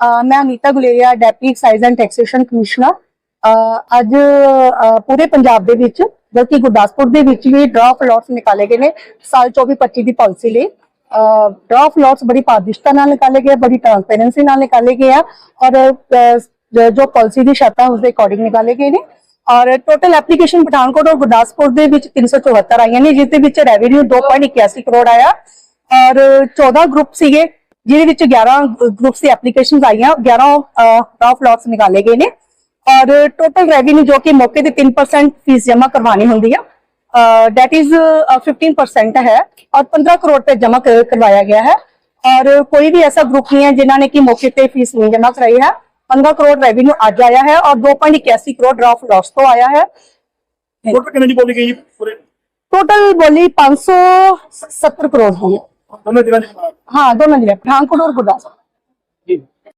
ਅ, ਮੈਂ Anita Guleria deputy excise and taxation commissioner ਅ, ਅੱਜ ਅ, ਪੂਰੇ ਪੰਜਾਬ ਦੇ ਵਿੱਚ ਬਲਕਿ ਗੁਰਦਾਸਪੁਰ ਦੇ ਵਿੱਚ ਵੀ ਡਰਾਫਟ ਲੋਟਸ ਨਿਕਾਲੇ ਗਏ ਨੇ ਸਾਲ 24-25 ਦੀ ਪਾਲਿਸੀ ਲਈ ਡਰਾਫਟ ਲੋਟਸ ਬੜੀ ਪਾਰਦਰਸ਼ਤਾ ਨਾਲ ਨਿਕਾਲੇ ਗਏ ਬੜੀ ਟ੍ਰਾਂਸਪੇਰੈਂਸੀ ਨਾਲ ਨਿਕਾਲੇ ਗਏ ਆ ਔਰ ਅ, ਜ- ਜੋ ਪਾਲਿਸੀ ਦੀ ਸ਼ਰਤਾਂ ਉਸ ਦੇ ਅਕੋਰਡਿੰਗ ਨਿਕਾਲੇ ਗਏ ਨੇ ਔਰ ਟੋਟਲ ਐਪਲੀਕੇਸ਼ਨ ਪਠਾਨਕੋਟ ਔਰ ਗੁਰਦਾਸਪੁਰ ਦੇ ਵਿੱਚ 374 ਆਈਆਂ ਨੇ ਜਿਸ ਦੇ ਵਿੱਚ ਰੈਵਨਿਊ 2.81 ਕਰੋੜ ਆਇਆ ਔਰ 14 ਗਰੁੱਪ ਸੀਗੇ ਜਿਹਦੇ ਵਿੱਚ 11 ਗਰੁੱਪਸ ਦੀ ਐਪਲੀਕੇਸ਼ਨਸ ਆਈਆਂ 11 ਟਾਪ ਲੋਟਸ ਨਿਕਾਲੇ ਗਏ ਨੇ ਔਰ ਟੋਟਲ ਰੈਵਨਿਊ ਜੋ ਕਿ ਮੌਕੇ ਤੇ 3% ਫੀਸ ਜਮ੍ਹਾਂ ਕਰਵਾਉਣੀ ਹੁੰਦੀ ਆ ਦੈਟ ਇਜ਼ 15% ਹੈ ਔਰ 15 ਕਰੋੜ ਤੇ ਜਮ੍ਹਾਂ ਕਰ- ਕਰਵਾਇਆ ਗਿਆ ਹੈ ਔਰ ਕੋਈ ਵੀ ਐਸਾ ਗਰੁੱਪ ਨਹੀਂ ਹੈ ਜਿਨ੍ਹਾਂ ਨੇ ਕਿ ਮੌਕੇ ਤੇ ਫੀਸ ਨਹੀਂ ਜਮ੍ਹਾਂ ਕਰਾਈ ਹੈ 15 ਕਰੋੜ ਰੈਵਨਿਊ ਅੱਜ ਆਇਆ ਹੈ ਔਰ 2.81 ਕਰੋੜ ਡਰਾਫਟ ਲਾਸ ਤੋਂ ਆਇਆ ਹੈ ਟੋਟਲ ਕਿੰਨੇ ਦੀ ਬੋਲੀ ਗਈ ਜੀ ਪੂਰੇ ਟੋਟਲ हाँ दो मंजिल है पठानकोट और गुरदासपुर